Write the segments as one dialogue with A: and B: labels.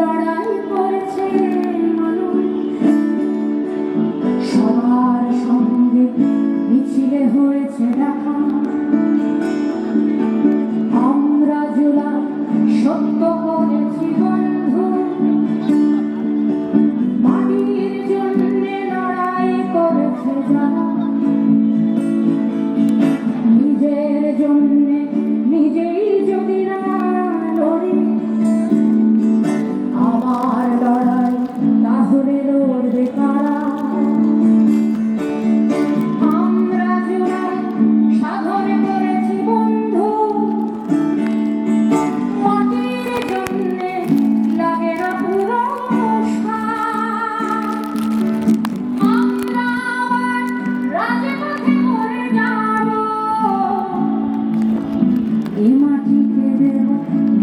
A: লড়াই করছে সবার সঙ্গে মিছিলে হয়েছে আমরা জোলা সত্য বন্ধু মাটির জন্য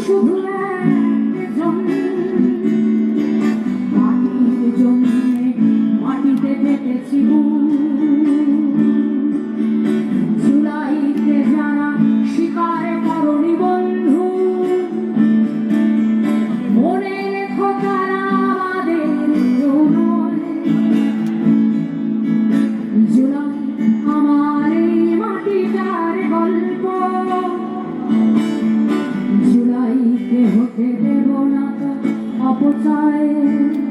A: Mm-hmm. couple times.